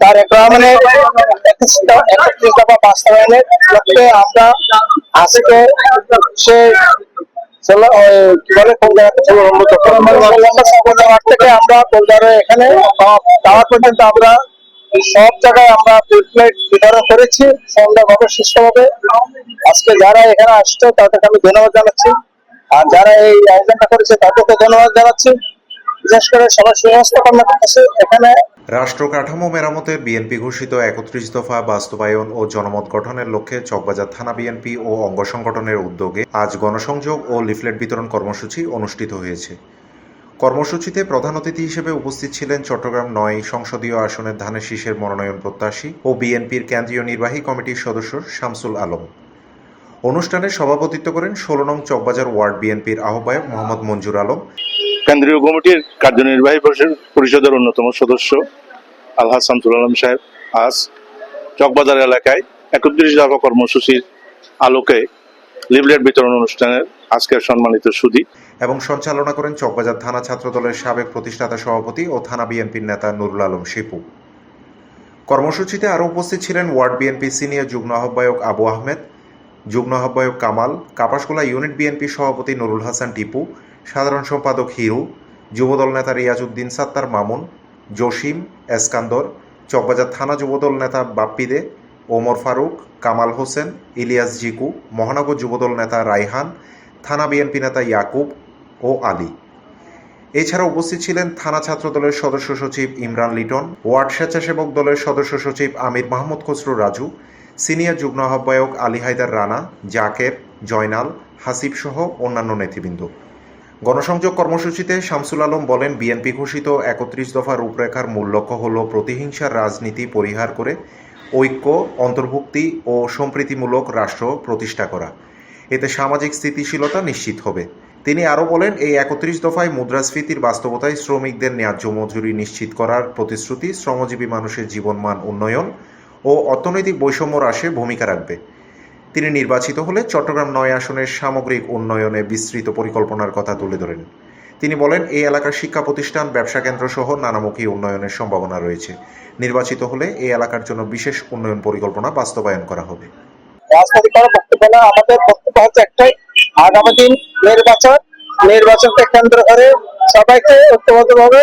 একত্রিশ একত্রিশ দফা বাস্তবায়নের লক্ষ্যে আমরা আজকে সে বলে থেকে আমরা কলকাতার এখানে যাওয়ার পর্যন্ত আমরা সব জায়গায় আমরা প্লেট বিতরণ করেছি। সুন্দরভাবে সুস্থভাবে। আজকে যারা এখানে আসছে তাদেরকে আমি ধন্যবাদ জানাচ্ছি। আর যারা এই আয়োজনটা করেছে তাদেরকে ধন্যবাদ জানাচ্ছি। বিশেষ করে সবার সমস্ত কর্মকর্তা এখানে রাষ্ট্র কাঠামো মেরামতের বিএনপি ঘোষিত একত্রিশ দফা বাস্তবায়ন ও জনমত গঠনের লক্ষ্যে চকবাজার থানা বিএনপি ও অঙ্গ সংগঠনের উদ্যোগে আজ গণসংযোগ ও লিফলেট বিতরণ কর্মসূচি অনুষ্ঠিত হয়েছে। কর্মসূচিতে প্রধান অতিথি হিসেবে উপস্থিত ছিলেন চট্টগ্রাম নয় সংসদীয় আসনের ধানের শীষের মনোনয়ন প্রত্যাশী ও বিএনপির কেন্দ্রীয় নির্বাহী কমিটির সদস্য শামসুল আলম। অনুষ্ঠানে সভাপতিত্ব করেন ষোলো নং চকবাজার ওয়ার্ড বিএনপির আহ্বায়ক মোহাম্মদ মঞ্জুর আলম। কেন্দ্রীয় কমিটির কার্যনির্বাহী পরিষদ- পরিষদের অন্যতম সদস্য আলহাজ শামসুল আলম সাহেব আজ চকবাজার এলাকায় একত্রিশ দফা কর্মসূচির আলোকে লিফলেট বিতরণ অনুষ্ঠানের আজকের সম্মানিত সুদী। এবং সঞ্চালনা করেন চকবাজার থানা ছাত্র দলের সাবেক প্রতিষ্ঠাতা সভাপতি ও থানা বিএনপির নেতা নুরুল আলম শিপু। কর্মসূচিতে আরও উপস্থিত ছিলেন ওয়ার্ড বিএনপি সিনিয়র যুগ্ম আহ্বায়ক আবু আহমেদ, যুগ্ম আহ্বায়ক কামাল কাপাসগোলা ইউনিট বিএনপি সভাপতি নুরুল হাসান টিপু সাধারণ সম্পাদক হিরু, যুবদল নেতা রিয়াজউদ্দিন সাত্তার মামুন, জসিম, এসকান্দর, চকবাজার থানা যুবদল নেতা বাপ্পি দে, ওমর ফারুক, কামাল হোসেন, ইলিয়াস জিকু, মহানগর যুবদল নেতা রাইহান থানা বিএনপি নেতা ইয়াকুব ও আলী। এছাড়া উপস্থিত ছিলেন থানা ছাত্র দলের সদস্য সচিব ইমরান লিটন, ওয়ার্ড স্বেচ্ছাসেবক দলের সদস্য সচিব আমির মাহমুদ খসরু রাজু, সিনিয়র যুগ্ম আহ্বায়ক আলী হায়দার রানা, জাকের, জয়নাল হাসিব সহ অন্যান্য নেতৃবৃন্দ। গণসংযোগ কর্মসূচিতে শামসুল আলম বলেন, বিএনপি ঘোষিত একত্রিশ দফা রূপরেখার মূল লক্ষ্য হল প্রতিহিংসার রাজনীতি পরিহার করে ঐক্য, অন্তর্ভুক্তি ও সম্প্রীতিমূলক রাষ্ট্র প্রতিষ্ঠা করা। এতে সামাজিক স্থিতিশীলতা নিশ্চিত হবে। তিনি আরও বলেন, এই একত্রিশ দফায় মুদ্রাস্ফীতির বাস্তবতায় শ্রমিকদের ন্যায্য মজুরি নিশ্চিত করার প্রতিশ্রুতি শ্রমজীবী মানুষের জীবনমান উন্নয়ন ও অর্থনৈতিক বৈষম্য হ্রাসে ভূমিকা রাখবে। তিনি নির্বাচিত হলে চট্টগ্রাম নয় আসনের সামগ্রিক উন্নয়নে বিস্তৃত পরিকল্পনার কথা তুলে ধরেন। তিনি বলেন এই এলাকার শিক্ষা প্রতিষ্ঠান ব্যবসা কেন্দ্র সহ নানামুখী উন্নয়নের সম্ভাবনা রয়েছে। নির্বাচিত হলে এই এলাকার জন্য বিশেষ উন্নয়ন পরিকল্পনা বাস্তবায়ন করা হবে। বক্তব্য না আমাদের বক্তব্য হচ্ছে একটাই আগামী দিন নির্বাচন নির্বাচনকে কেন্দ্র করে সবাইকে ঐক্যবদ্ধভাবে